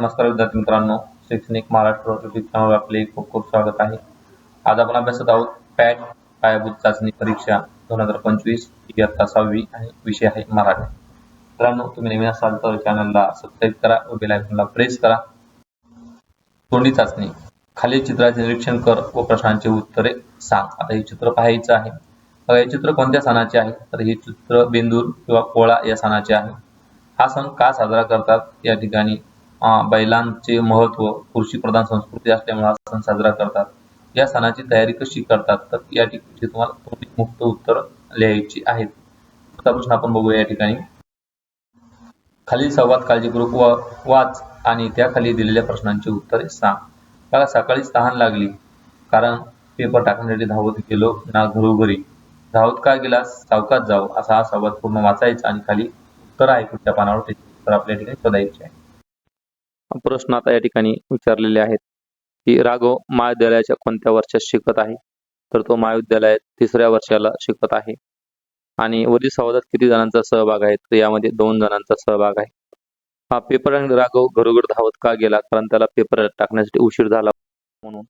नमस्कार विद्यार्थी मित्रांनो शैक्षणिक महाराष्ट्र युट्यूब चॅनलवर आपले खूप खूप स्वागत आहे. आज आपण अभ्यासत आहोत पॅट पायाभूत चाचणी परीक्षा दोन हजार पंचवीस. इयत्ता सहावी आणि विषय आहे मराठी. मित्रांनो तुम्ही नवीन असाल तर चॅनलला सबस्क्राईब करा व बेल आयकॉनला प्रेस करा. तोंडी चाचणी. खाली चित्राचे निरीक्षण कर व प्रश्नांची उत्तरे सांग. आता हे चित्र पाहायचं आहे. बघा हे चित्र कोणत्या सणाचे आहे? तर हे चित्र बेंदूर किंवा पोळा या सणाचे आहे. हा सण का साजरा करतात? या ठिकाणी बैलांचे महत्त्व कृषी प्रधान संस्कृती असल्यामुळे हा सण साजरा करतात. या सणाची तयारी कशी करतात? तर या ठिकाणी तुम्हाला तुम्ही मुक्त उत्तर लिहायची आहेत. प्रश्न आपण बघूया या ठिकाणी. खालील संवाद काळजीपूर्वक वा वाच आणि त्याखाली दिलेल्या प्रश्नांची उत्तरे सांग. त्याला सकाळीच तहान लागली कारण पेपर टाकण्यासाठी धावत गेलो ना घरोघरी. धावत का गेलास? सावकात जाऊ असा हा संवाद पूर्ण वाचायचा आणि खाली उत्तर आहे पुढच्या पानावर त्याची उत्तर आपल्या ठिकाणी शोधायचे आहे. प्रश्न आता या ठिकाणी विचारलेले आहेत की राघव महाविद्यालयाच्या कोणत्या वर्षात शिकत आहे? तर तो महाविद्यालयात तिसऱ्या वर्षाला शिकत आहे. आणि वरील संवादात किती जणांचा सहभाग आहे? तर यामध्ये दोन जणांचा सहभाग आहे. हा पेपर आणि राघव घरोघर धावत का गेला? कारण त्याला पेपर टाकण्यासाठी उशीर झाला म्हणून.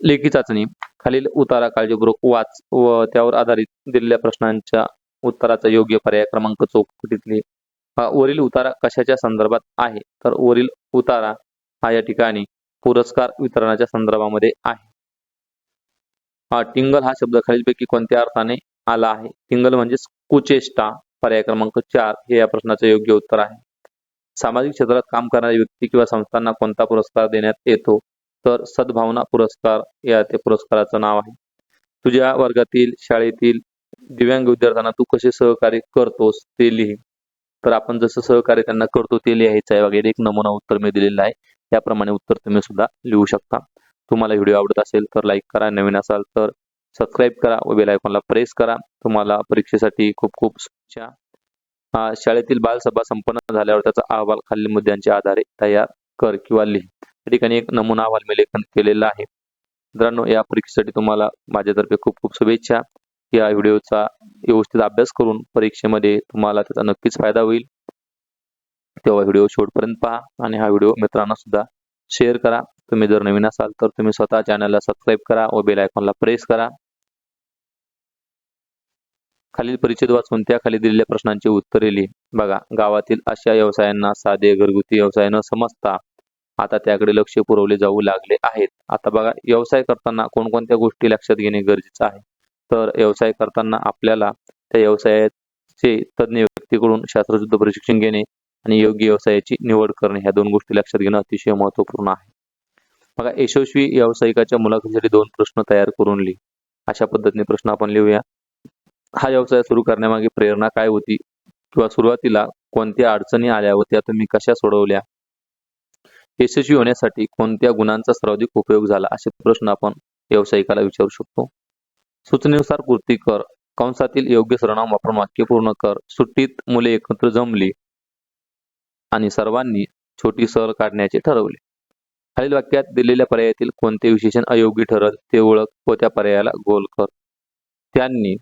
लेखी चाचणी. खालील उतारा काळजीपूर्वक वाच व त्यावर आधारित दिलेल्या प्रश्नांच्या उत्तराचा योग्य पर्याय क्रमांक चौकटीत वरील उतारा कशाच्या संदर्भात आहे? तर वरील उतारा हा या ठिकाणी पुरस्कार वितरणाच्या संदर्भामध्ये आहे. हा टिंगल हा शब्द खालीलपैकी कोणत्या अर्थाने आला आहे? टिंगल म्हणजे कुचेष्टा. पर्याय क्रमांक चार हे या प्रश्नाचे योग्य उत्तर आहे. सामाजिक क्षेत्रात काम करणाऱ्या व्यक्ती किंवा संस्थांना कोणता पुरस्कार देण्यात येतो? तर सद्भावना पुरस्कार या ते पुरस्काराचं नाव आहे. तुझ्या वर्गातील शाळेतील दिव्यांग विद्यार्थ्यांना तू कसे सहकार्य करतोस ते लिही. तर आपण जसं सहकार्य त्यांना करतो ते लिहायचं आहे. वगैरे एक नमुना उत्तर मी दिलेलं आहे. त्याप्रमाणे उत्तर तुम्ही सुद्धा लिहू शकता. तुम्हाला व्हिडिओ आवडत असेल तर लाईक करा. नवीन असाल तर सबस्क्राईब करा व बेल आयकॉनला प्रेस करा. तुम्हाला परीक्षेसाठी खूप खूप शुभेच्छा. शाळेतील बालसभा संपन्न झाल्यावर त्याचा अहवाल खालील मुद्द्यांच्या आधारे तयार कर किंवा लिह. या ठिकाणी एक नमुना अहवाल मी लेखन केलेला आहे. मित्रांनो या परीक्षेसाठी तुम्हाला माझ्यातर्फे खूप खूप शुभेच्छा. या व्हिडिओचा व्यवस्थित अभ्यास करून परीक्षेमध्ये तुम्हाला त्याचा नक्कीच फायदा होईल. तेव्हा व्हिडिओ शेवटपर्यंत पहा आणि हा व्हिडिओ मित्रांना सुद्धा शेअर करा. तुम्ही जर नवीन असाल तर तुम्ही स्वतः चॅनलला सबस्क्राईब करा व बेल आयकॉनला प्रेस करा. खालील परिचित वाचून त्याखाली दिलेल्या प्रश्नांची उत्तरे लिहि. बघा गावातील अशा व्यवसायांना साधे घरगुती व्यवसाय न समजता आता त्याकडे लक्ष पुरवले जाऊ लागले आहेत. आता बघा व्यवसाय करताना कोणकोणत्या गोष्टी लक्षात घेणे गरजेचं आहे? तर व्यवसाय करताना आपल्याला त्या व्यवसायाचे तज्ज्ञ व्यक्तीकडून शास्त्रशुद्ध प्रशिक्षण घेणे आणि योग्य व्यवसायाची निवड करणे ह्या दोन गोष्टी लक्षात घेणं अतिशय महत्त्वपूर्ण आहे. बघा यशस्वी व्यावसायिकाच्या मुलाखतीसाठी दोन प्रश्न तयार करून लिहि. अशा पद्धतीने प्रश्न आपण लिहूया. हा व्यवसाय सुरू करण्यामागे प्रेरणा काय होती? किंवा सुरुवातीला कोणत्या अडचणी आल्या व त्या तुम्ही कशा सोडवल्या? यशस्वी होण्यासाठी कोणत्या गुणांचा सर्वाधिक उपयोग झाला? असे प्रश्न आपण व्यावसायिकाला विचारू शकतो. सूचनेनुसार पूर्ती कर. कंसातील योग्य सरणाम वापरून वाक्य पूर्ण कर. सुट्टीत मुले एकत्र जमली आणि सर्वांनी छोटी सहल काढण्याचे ठरवले. खालील वाक्यात दिलेल्या पर्यायातील कोणते विशेषण अयोग्य ठरल ते ओळख व त्या पर्यायाला गोल कर. त्यांनी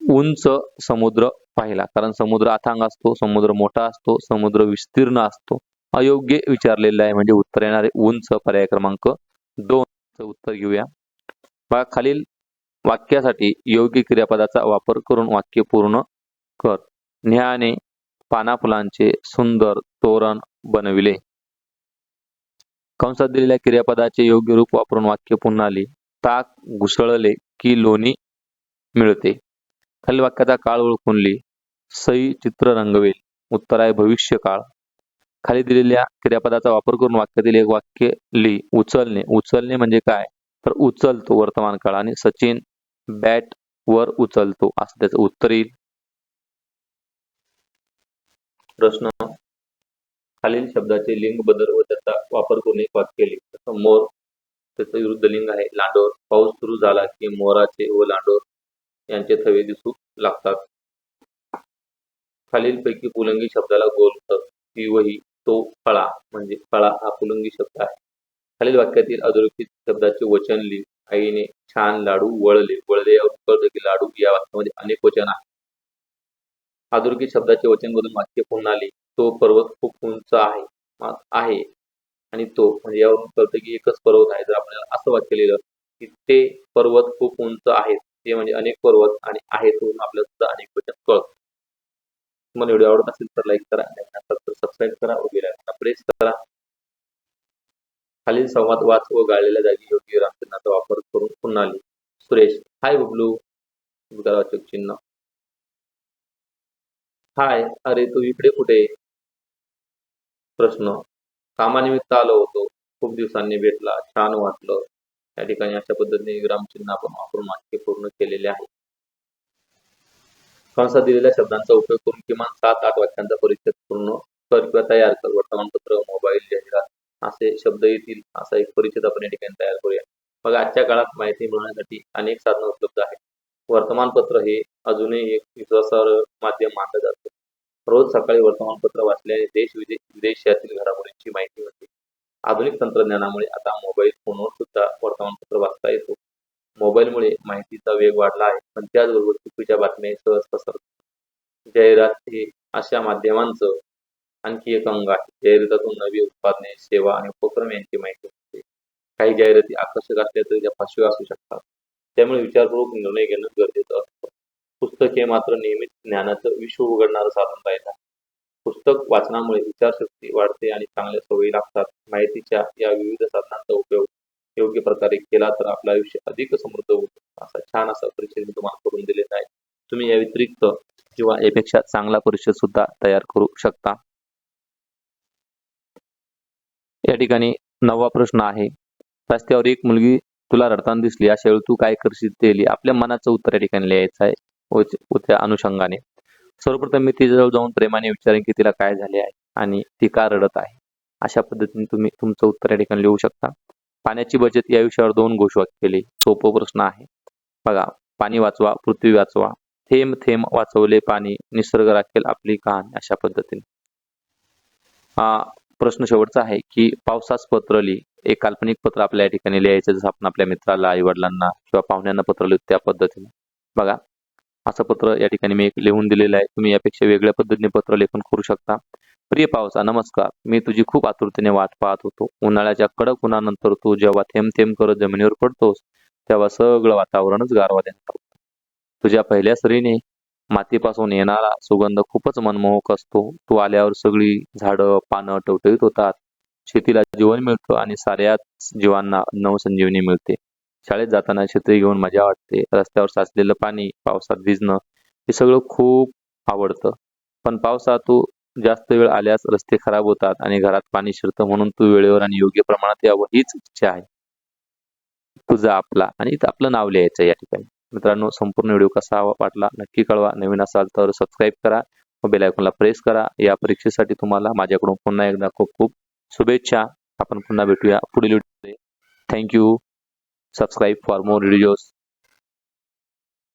उंच समुद्र पाहिला. कारण समुद्र अथांग असतो समुद्र मोठा असतो समुद्र विस्तीर्ण असतो. अयोग्य विचारलेलं आहे म्हणजे उत्तर येणारे उंच पर्याय क्रमांक दोन. च उत्तर घेऊया. बघा खालील वाक्यासाठी योग्य क्रियापदाचा वापर करून वाक्य पूर्ण कर. न्यायाने पाना फुलांचे सुंदर तोरण बनविले. कंसात दिलेल्या क्रियापदाचे योग्य रूप वापरून वाक्य पुन्हा ताक घुसळले की लोणी मिळते. खाली वाक्याचा काळ ओळखून लिहि. सई चित्र रंगवेल. उत्तर आहे भविष्य काळ. खाली दिलेल्या क्रियापदाचा वापर करून वाक्यातील एक वाक्य ली उचलणे. उचलणे म्हणजे काय? तर उचलतो वर्तमान काळ आणि सचिन बॅट वर उचलतो. असं त्याचं उत्तर येईल. प्रश्न खालील शब्दाचे लिंग बदल व त्याचा वापर करून एक वाक्य लिहि मोर त्याचं विरुद्ध लिंग आहे. लांडोर पाऊस सुरू झाला की मोराचे व लांडोर यांचे थवे दिसू लागतात. खालीलपैकी पुलंगी शब्दाला गोल ती वही तो फळा म्हणजे फळा हा पुलंगी शब्द आहे. खालील वाक्यातील अधोरेखित शब्दाचे वचन लिहि. आईने छान लाडू वळले. वळले यावर कळतं की लाडू या वाक्यामध्ये अनेक वचन आहे. आदुर्गी शब्दाचे वचन बदलून वाक्य पुन्हा आले. तो पर्वत खूप उंच आहे आहे. आणि तो म्हणजे यावरून कळतं की एकच पर्वत आहे. जर आपल्याला असं वाक्य लिहिलं की ते पर्वत खूप उंच आहेत ते म्हणजे अनेक पर्वत आणि आहेत म्हणून आपल्याला सुद्धा अनेक वचन कळतं. तुम्हाला व्हिडिओ आवडत असेल तर लाईक करा आणि सबस्क्राईब करा वगैरे प्रेस करा. खालील संवाद वाच व गाळलेल्या जागी योग्य रामचिन्हाचा वापर करून पुन्हा आली सुरेश हाय बबलू. उद्गारवाचक चिन्ह. हाय अरे तू इकडे कुठे? प्रश्न. कामानिमित्त आलो होतो. खूप दिवसांनी भेटला. छान वाटलं. या ठिकाणी अशा पद्धतीने विरामचिन्ह आपण वापरून वाक्य पूर्ण केलेले आहे. कंसात दिलेल्या शब्दांचा उपयोग करून किमान सात आठ वाक्यांचा परिच्छेद पूर्ण कर किंवा तयार कर. वर्तमानपत्र मोबाईल जाहिरात असे शब्द येतील असा एक परिचित आपण या ठिकाणी तयार करूया. मग आजच्या काळात माहिती मिळवण्यासाठी अनेक साधनं उपलब्ध आहेत. वर्तमानपत्र हे अजूनही एक विश्वासार्ह माध्यम मानलं जातं. रोज सकाळी वर्तमानपत्र वाचल्याने देश विदेश विदेशातील घडामोडींची माहिती मिळते. आधुनिक तंत्रज्ञानामुळे आता मोबाईल फोनवर सुद्धा वर्तमानपत्र वाचता येतो. मोबाईलमुळे माहितीचा वेग वाढला आहे पण त्याचबरोबर चुकीच्या बातम्या सहज पसरतात. जाहिरात हे अशा माध्यमांचं आणखी एक अंग आहे. जाहिरातीतून नवी उत्पादने सेवा आणि उपक्रम यांची माहिती असते काही जाहिराती आकर्षक असल्या तरी त्या फसव्या असू शकतात. त्यामुळे विचारपूर्वक निर्णय घेणं गरजेचं असतं. पुस्तक हे मात्र नियमित ज्ञानाचं विश्व उघडणारं साधन राहिलं पुस्तक वाचनामुळे विचारशक्ती वाढते आणि चांगल्या सवयी लागतात. माहितीच्या या विविध साधनांचा उपयोग योग्य प्रकारे केला तर आपलं आयुष्य अधिक समृद्ध होतं असा छान असा परिचय मी तुम्हाला करून दिलेला आहे. तुम्ही या व्यतिरिक्त किंवा यापेक्षा चांगला परिचय सुद्धा तयार करू शकता. या ठिकाणी नववा प्रश्न आहे. रस्त्यावर एक मुलगी तुला रडताना दिसली अशा वेळी तू काय करशील ते लिहि. आपल्या मनाचं उत्तर या ठिकाणी लिहायचं आहे. त्या अनुषंगाने. सर्वप्रथम मी तिच्याजवळ जाऊन प्रेमाने विचारेन की तिला काय झाले आहे आणि ती का रडत आहे. अशा पद्धतीने तुम्ही तुमचं उत्तर या ठिकाणी लिहू शकता. पाण्याची बचत या विषयावर दोन घोषवाक्य केले. सोपं प्रश्न आहे. बघा पाणी वाचवा पृथ्वी वाचवा. थेंब थेंब वाचवले पाणी निसर्ग राखेल आपली कहाणी. अशा पद्धतीने. हा प्रश्न शेवटचा आहे की पावसास पत्र लिही एक काल्पनिक पत्र आपल्या या ठिकाणी लिहायचं जसं आपण आपल्या मित्राला आई वडिलांना किंवा पाहुण्यांना पत्र लिहितो त्या पद्धतीने. बघा असं पत्र या ठिकाणी मी एक लिहून दिलेलं आहे. तुम्ही यापेक्षा वेगळ्या पद्धतीने पत्र लेखन करू शकता. प्रिय पावसा नमस्कार. मी तुझी खूप आतुरतेने वाट पाहत होतो. उन्हाळ्याच्या कडक उन्हानंतर तू जेव्हा थेंब थेंब करत जमिनीवर पडतोस तेव्हा सगळं वातावरणच गारवा देणार तुझ्या पहिल्या सरीने मातीपासून येणारा सुगंध खूपच मनमोहक असतो. तो आल्यावर सगळी झाडं पानं टवटवीत होतात. शेतीला जीवन मिळतं आणि साऱ्याच जीवांना नवसंजीवनी मिळते. शाळेत जाताना छत्री घेऊन मजा वाटते. रस्त्यावर साचलेलं पाणी पावसात भिजणं हे सगळं खूप आवडतं. पण पावसात तू जास्त वेळ आल्यास रस्ते खराब होतात आणि घरात पाणी शिरतं म्हणून तू वेळेवर आणि योग्य प्रमाणात यावं हीच इच्छा आहे. तुझा आपला आणि आपलं नाव लिहायचं या ठिकाणी. मित्रांनो संपूर्ण व्हिडिओ कसा वाटला नक्की कळवा. नवीन असाल तर सबस्क्राईब करा व बेल आयकॉनला प्रेस करा. या परीक्षेसाठी तुम्हाला माझ्याकडून पुन्हा एकदा खूप खूप शुभेच्छा. आपण पुन्हा भेटूया पुढील व्हिडिओमध्ये thank you subscribe for more videos